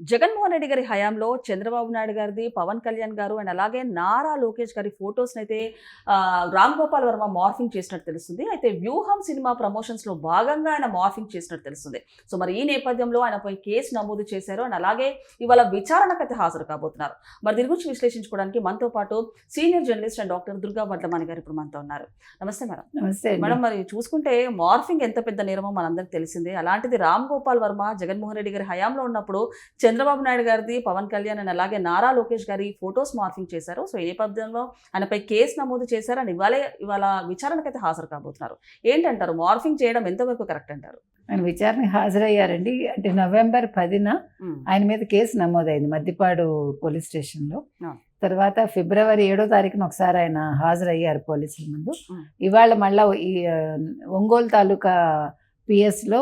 జగన్మోహన్ రెడ్డి గారి హయాంలో చంద్రబాబు నాయుడు గారిది పవన్ కళ్యాణ్ గారు అండ్ అలాగే నారా లోకేష్ గారి ఫొటోస్ అయితే రామ్ గోపాల్ వర్మ మార్ఫింగ్ చేసినట్టు తెలుస్తుంది. అయితే వ్యూహం సినిమా ప్రమోషన్స్లో భాగంగా ఆయన మార్ఫింగ్ చేసినట్టు తెలుస్తుంది. సో మరి ఈ నేపథ్యంలో ఆయనపై కేసు నమోదు చేశారు అండ్ అలాగే ఇవాళ విచారణకు అయితే హాజరు కాబోతున్నారు. మరి దీని గురించి విశ్లేషించుకోవడానికి మనతో పాటు senior journalist and doctor Durga Vadlamani garu ఇప్పుడు మనతో ఉన్నారు. నమస్తే మేడం. నమస్తే. మేడం మరి చూసుకుంటే మార్ఫింగ్ ఎంత పెద్ద నేరమో మనందరికి తెలిసిందే. అలాంటిది రామ్ గోపాల్ వర్మ జగన్మోహన్ రెడ్డి గారి హయాంలో ఉన్నప్పుడు చంద్రబాబు నాయుడు గారిది పవన్ కళ్యాణ్ అని అలాగే నారా లోకేష్ గారి ఫొటోస్ మార్ఫింగ్ చేశారు. సో ఈ నేపథ్యంలో ఆయనపై కేసు నమోదు చేశారు. అని ఇవాళ ఇవాళ విచారణకైతే హాజరు కాబోతున్నారు. ఏంటంటారు? మార్ఫింగ్ చేయడం ఎంతవరకు కరెక్ట్ అంటారు? ఆయన విచారణకి హాజరయ్యారండి. అంటే నవంబర్ పదిన ఆయన మీద కేసు నమోదైంది మద్దిపాడు పోలీస్ స్టేషన్లో. తర్వాత ఫిబ్రవరి ఏడో తారీఖున ఒకసారి ఆయన హాజరయ్యారు పోలీసుల ముందు. ఇవాళ మళ్ళా ఈ ఒంగోలు తాలూకా పిఎస్లో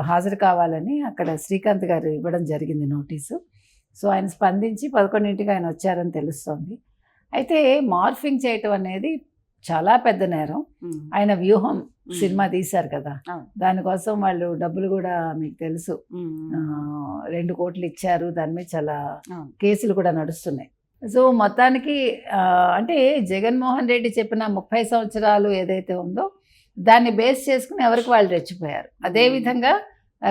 హాజరు కావాలని అక్కడ శ్రీకాంత్ గారు ఇవ్వడం జరిగింది నోటీసు. సో ఆయన స్పందించి పదకొండింటికి ఆయన వచ్చారని తెలుస్తోంది. అయితే మార్ఫింగ్ చేయటం అనేది చాలా పెద్ద నేరం. ఆయన వ్యూహం సినిమా తీశారు కదా. దానికోసం వాళ్ళు డబ్బులు కూడా మీకు తెలుసు. రెండు కోట్లు ఇచ్చారు. దాని మీద చాలా. కేసులు కూడా నడుస్తున్నాయి. సో మొత్తానికి అంటే జగన్మోహన్ రెడ్డి చెప్పిన ముప్పై సంవత్సరాలు ఏదైతే ఉందో దాన్ని బేస్ చేసుకుని ఎవరికి వాళ్ళు రెచ్చిపోయారు. అదేవిధంగా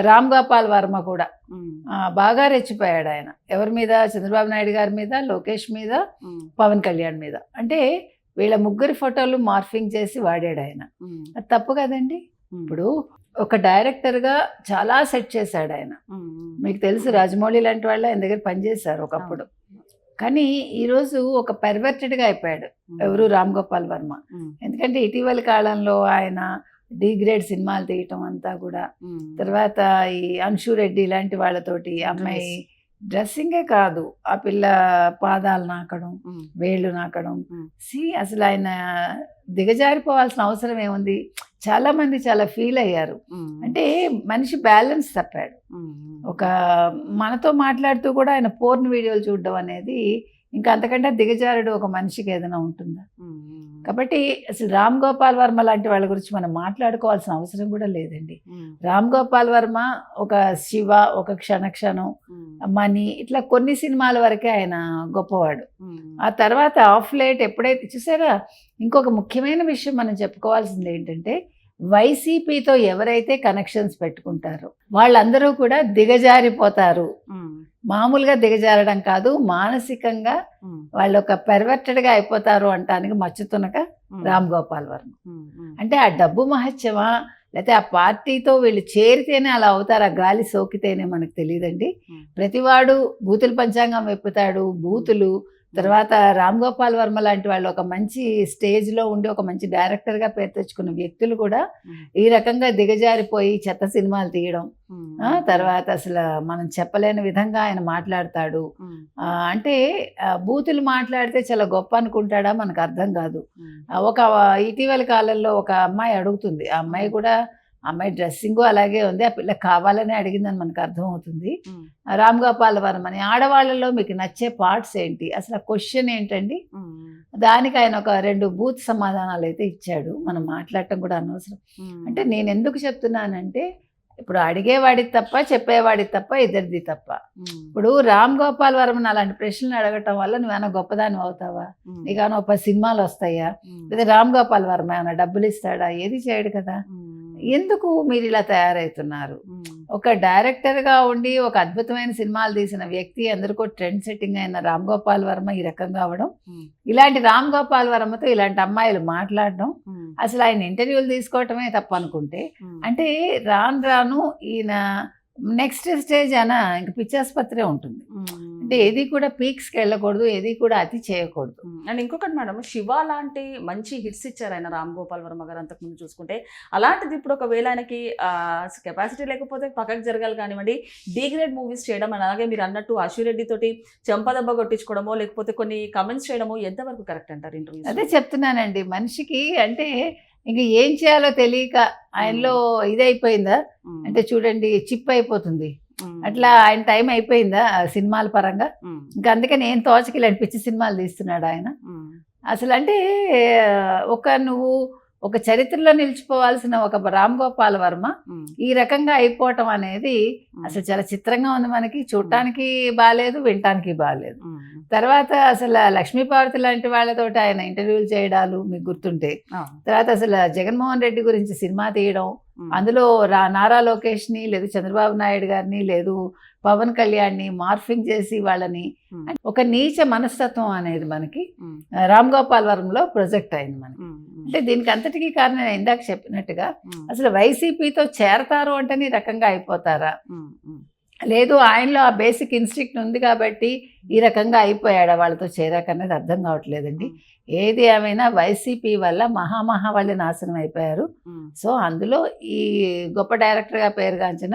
రామ్ గోపాల్ వర్మ కూడా. బాగా రెచ్చిపోయాడు ఆయన. ఎవరి మీద? చంద్రబాబు నాయుడు గారి మీద లోకేష్ మీద పవన్ కళ్యాణ్ మీద. అంటే వీళ్ళ ముగ్గురి ఫోటోలు మార్ఫింగ్ చేసి వాడాడు ఆయన. అది తప్పు కదండి. ఇప్పుడు ఒక డైరెక్టర్గా చాలా సెట్ చేశాడు ఆయన. మీకు తెలుసు రాజమౌళి లాంటి వాళ్ళు ఆయన దగ్గర పనిచేశారు ఒకప్పుడు. కానీ ఈరోజు ఒక పెర్వర్టెడ్గా అయిపోయాడు ఎవరు రామ్ గోపాల్ వర్మ. ఎందుకంటే ఇటీవల కాలంలో ఆయన డిగ్రేడ్ సినిమాలు తీయటం అంతా కూడా తర్వాత ఈ అంశు రెడ్డి ఇలాంటి వాళ్ళతోటి అమ్మాయి డ్రెస్సింగే కాదు ఆ పిల్ల పాదాలు నాకడం వేళ్ళు నాకడం. సి అసలు ఆయన దిగజారిపోవాల్సిన అవసరం ఏముంది? చాలా మంది చాలా ఫీల్ అయ్యారు. అంటే మనిషి బ్యాలెన్స్ తప్పాడు. ఒక మనతో మాట్లాడుతూ కూడా ఆయన పోర్న్ వీడియోలు చూడడం అనేది ఇంకా అంతకంటే దిగజారుడు ఒక మనిషికి ఏదైనా ఉంటుందా? కాబట్టి అసలు రామ్ గోపాల్ వర్మ లాంటి వాళ్ళ గురించి మనం మాట్లాడుకోవాల్సిన అవసరం కూడా లేదండి. రామ్ గోపాల్ వర్మ ఒక శివ ఒక క్షణక్షణం మనీ ఇట్లా కొన్ని సినిమాల వరకే ఆయన గొప్పవాడు. ఆ తర్వాత ఆఫ్ లైట్ ఎప్పుడైతే చూసారా? ఇంకొక ముఖ్యమైన విషయం మనం చెప్పుకోవాల్సింది ఏంటంటే వైసీపీతో ఎవరైతే కనెక్షన్స్ పెట్టుకుంటారో వాళ్ళందరూ కూడా దిగజారిపోతారు. మామూలుగా దిగజారడం కాదు మానసికంగా వాళ్ళు ఒక పెర్వర్టెడ్గా అయిపోతారు అంటానికి మచ్చుతునక రామ్ గోపాల్ వర్మ. అంటే ఆ డబ్బు మహత్యమా? లేకపోతే ఆ పార్టీతో వీళ్ళు చేరితేనే అలా అవుతారు? ఆ గాలి సోకితేనే మనకు తెలియదండి. ప్రతివాడు బూతులు పంచాంగం వెప్పుతాడు. బూతులు తర్వాత రామ్ గోపాల్ వర్మ లాంటి వాళ్ళు ఒక మంచి స్టేజ్లో ఉండి ఒక మంచి డైరెక్టర్గా పేరు తెచ్చుకున్న వ్యక్తులు కూడా ఈ రకంగా దిగజారిపోయి చెత్త సినిమాలు తీయడం. తర్వాత అసలు మనం చెప్పలేని విధంగా ఆయన మాట్లాడతాడు. అంటే బూతులు మాట్లాడితే చాలా గొప్ప అనుకుంటాడా మనకు అర్థం కాదు. ఒక ఇటీవల కాలంలో ఒక అమ్మాయి అడుగుతుంది. ఆ అమ్మాయి కూడా అమ్మాయి డ్రెస్సింగ్ అలాగే ఉంది. ఆ పిల్ల కావాలని అడిగిందని మనకు అర్థమవుతుంది. రామ్ గోపాల్ వర్మని ఆడవాళ్ళలో మీకు నచ్చే పార్ట్స్ ఏంటి? అసలు ఆ క్వశ్చన్ ఏంటండి? దానికి ఆయన ఒక రెండు బూత్ సమాధానాలు అయితే ఇచ్చాడు. మనం మాట్లాడటం కూడా అనవసరం. అంటే నేను ఎందుకు చెప్తున్నానంటే ఇప్పుడు అడిగేవాడిది తప్ప చెప్పేవాడిది తప్ప ఇద్దరిది తప్ప. ఇప్పుడు రామ్ గోపాల్ వర్మని అలాంటి ప్రశ్నలు అడగటం వల్ల నువ్వేమైనా గొప్పదాని అవుతావా? ఉమ్, నీకు ఏమైనా ఒక సినిమాలు వస్తాయా? లేదా రామ్ గోపాల్ వర్మ ఏమైనా డబ్బులు ఇస్తాడా? ఏది చేయడు కదా. ఎందుకు మీరు ఇలా తయారవుతున్నారు ఒక డైరెక్టర్గా ఉండి ఒక అద్భుతమైన సినిమాలు తీసిన వ్యక్తి అందరికీ ట్రెండ్ సెట్టింగ్ అయిన రామ్ గోపాల్ వర్మ ఈ రకంగా అవడం ఉమ్, ఇలాంటి రామ్ గోపాల్ వర్మతో ఇలాంటి అమ్మాయిలు మాట్లాడడం అసలు ఆయన ఇంటర్వ్యూలు తీసుకోవటమే తప్పు అనుకుంటే ఉమ్, అంటే రాను రాను ఈయన నెక్స్ట్ స్టేజ్ అన ఇంక పిచ్చాసుపత్రే ఉంటుంది. అంటే ఏది కూడా పీక్స్కి వెళ్ళకూడదు ఏది కూడా అతి చేయకూడదు. అండ్ ఇంకొకటి మేడం శివ లాంటి మంచి హిట్స్ ఇచ్చారు ఆయన రామ్ గోపాల్ వర్మ గారు అంతకుముందు చూసుకుంటే. అలాంటిది ఇప్పుడు ఒకవేళ ఆయనకి కెపాసిటీ లేకపోతే పక్కకు జరగాలి కానివ్వండి డిగ్రేడ్ మూవీస్ చేయడం అలాగే మీరు అన్నట్టు అశ్విరెడ్డి తోటి చెంపదెబ్బ కొట్టించుకోవడమో లేకపోతే కొన్ని కమెంట్స్ చేయడమో ఎంతవరకు కరెక్ట్ అంటారు ఇంటర్వ్యూస్ అదే చెప్తున్నానండి. మనిషికి అంటే ఇంక ఏం చేయాలో తెలియక ఆయనలో ఇదైపోయిందా? అంటే చూడండి చిప్ అయిపోతుంది అట్లా ఆయన టైం అయిపోయిందా సినిమాల పరంగా? ఇంకా అందుకని ఏం తోచకి ఇలాంటి పిచ్చి సినిమాలు తీస్తున్నాడు ఆయన. అసలు అంటే ఒక నువ్వు ఒక చరిత్రలో నిలిచిపోవాల్సిన ఒక రామ్ గోపాల్ వర్మ ఈ రకంగా అయిపోవటం అనేది అసలు చాలా చిత్రంగా ఉంది మనకి. చూడటానికి బాగాలేదు వినటానికి బాగాలేదు తర్వాత అసలు లక్ష్మీపార్వతి లాంటి వాళ్ళతోటి ఆయన ఇంటర్వ్యూలు చేయడాలు మీకు గుర్తుంటే తర్వాత అసలు జగన్మోహన్ రెడ్డి గురించి సినిమా తీయడం అందులో రా నారా లోకేష్ని లేదు చంద్రబాబు నాయుడు గారిని లేదు పవన్ కళ్యాణ్ని మార్ఫింగ్ చేసి వాళ్ళని. ఒక నీచ మనస్తత్వం అనేది మనకి రామ్ గోపాల్ వరంలో ప్రొజెక్ట్ అయింది మనకి. అంటే దీనికి అంతటికీ కారణం ఇందాక చెప్పినట్టుగా అసలు వైసీపీతో చేరతారు అంటేనే ఈ రకంగా అయిపోతారా? లేదు ఆయనలో ఆ బేసిక్ ఇన్స్టింక్ట్ ఉంది కాబట్టి ఈ రకంగా అయిపోయాడా. వాళ్ళతో చేరాక అనేది అర్థం కావట్లేదండి. ఏది ఏమైనా వైసీపీ వల్ల మహామహా వాళ్ళు నాశనం అయిపోయారు. సో అందులో ఈ గొప్ప డైరెక్టర్గా పేరుగాంచిన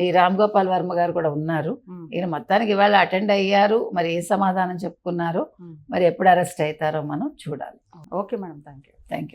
ఈ రామ్ గోపాల్ వర్మ గారు కూడా ఉన్నారు. ఈయన మొత్తానికి ఇవాళ అటెండ్ అయ్యారు. మరి ఏ సమాధానం చెప్పుకున్నారు. మరి ఎప్పుడు అరెస్ట్ అవుతారో మనం చూడాలి. Okay madam. Thank you thank you